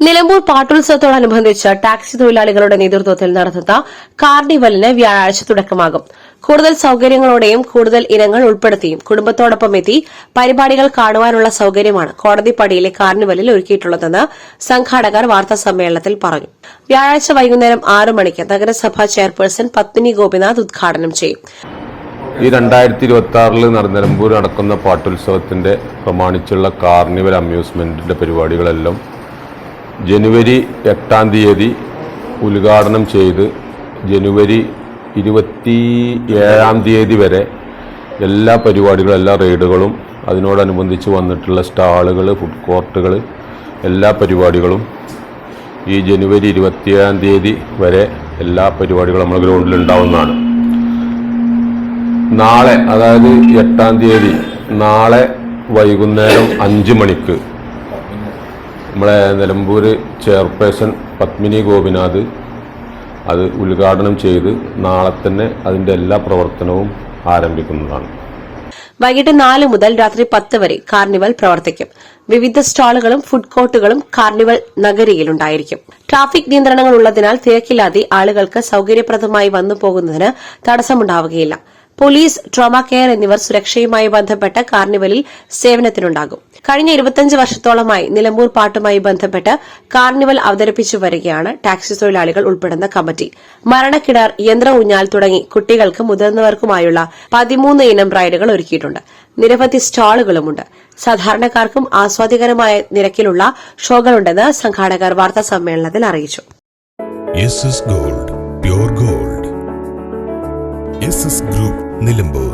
Nilambur പാട്ടുത്സവത്തോടനുബന്ധിച്ച് taxi തൊഴിലാളികളുടെ നേതൃത്വത്തിൽ നടത്തുന്ന കാർണിവലിന് വ്യാഴാഴ്ച തുടക്കമാകും. കൂടുതൽ സൌകര്യങ്ങളോടെയും കൂടുതൽ ഇനങ്ങൾ ഉൾപ്പെടുത്തിയും കുടുംബത്തോടൊപ്പം എത്തി പരിപാടികൾ കാണുവാനുള്ള സൌകര്യമാണ് കോടതിപ്പടിയിലെ കാർണിവലിൽ ഒരുക്കിയിട്ടുള്ളതെന്ന് സംഘാടകർ വാർത്താ സമ്മേളനത്തിൽ പറഞ്ഞു. വ്യാഴാഴ്ച വൈകുന്നേരം ആറ് മണിക്ക് നഗരസഭാ ചെയർപേഴ്സൺ പത്മിനി ഗോപിനാഥ് ഉദ്ഘാടനം ചെയ്യും. ഈ രണ്ടായിരത്തി ഇരുപത്തി ആറിൽ നിലമ്പൂർ നടക്കുന്ന പാട്ടുത്സവത്തിന്റെ പ്രമാണിച്ചുള്ള കാർണിവൽ അമ്യൂസ്മെന്റിന്റെ പരിപാടികളെല്ലാം ജനുവരി എട്ടാം തീയതി ഉദ്ഘാടനം ചെയ്ത് ജനുവരി ഇരുപത്തി ഏഴാം തീയതി വരെ എല്ലാ പരിപാടികളും എല്ലാ റെയ്ഡുകളും അതിനോടനുബന്ധിച്ച് വന്നിട്ടുള്ള സ്റ്റാളുകൾ ഫുഡ് കോർട്ടുകൾ എല്ലാ പരിപാടികളും ഈ ജനുവരി ഇരുപത്തിയേഴാം തീയതി വരെ എല്ലാ പരിപാടികളും നമ്മുടെ ഗ്രൗണ്ടിൽ ഉണ്ടാവുന്നതാണ്. നാളെ അതായത് എട്ടാം തീയതി നാളെ വൈകുന്നേരം അഞ്ച് മണിക്ക് നമ്മളെ നിലമ്പൂർ ചെയർപേഴ്സൺ പത്മിനി ഗോപിനാഥ് അത് ഉദ്ഘാടനം ചെയ്ത് നാളെ തന്നെ അതിന്റെ എല്ലാ പ്രവർത്തനവും ആരംഭിക്കുന്നതാണ്. വൈകിട്ട് നാല് മുതൽ രാത്രി പത്ത് വരെ കാർണിവൽ പ്രവർത്തിക്കും. വിവിധ സ്റ്റാളുകളും ഫുഡ് കോർട്ടുകളും കാർണിവൽ നഗരിയിലുണ്ടായിരിക്കും ട്രാഫിക് നിയന്ത്രണങ്ങൾ ഉള്ളതിനാൽ തിരക്കില്ലാതെ ആളുകൾക്ക് സൌകര്യപ്രദമായി വന്നു പോകുന്നതിന് തടസ്സമുണ്ടാവുകയില്ല. പോലീസ് ട്രോമ കെയർ എന്നിവർ സുരക്ഷയുമായി ബന്ധപ്പെട്ട കാർണിവലിൽ സേവനത്തിനുണ്ടാകും. കഴിഞ്ഞ ഇരുപത്തിയഞ്ച് വർഷത്തോളമായി നിലമ്പൂർ പാട്ടുമായി ബന്ധപ്പെട്ട് കാർണിവൽ അവതരിപ്പിച്ചു വരികയാണ് ടാക്സി തൊഴിലാളികൾ ഉൾപ്പെടുന്ന കമ്മിറ്റി. മരണക്കിടർ യന്ത്ര ഊഞ്ഞാൽ തുടങ്ങി കുട്ടികൾക്കും മുതിർന്നവർക്കുമായുള്ള പതിമൂന്ന് ഇനം റൈഡുകൾ ഒരുക്കിയിട്ടുണ്ട്. നിരവധി സ്റ്റാളുകളുമുണ്ട്. സാധാരണക്കാർക്കും ആസ്വാദികരമായ നിരക്കിലുള്ള ഷോകളുണ്ടെന്ന് സംഘാടകർ വാർത്താ സമ്മേളനത്തിൽ അറിയിച്ചു. Gold gold. ഗ്രൂപ്പ്. നിലമ്പൂർ.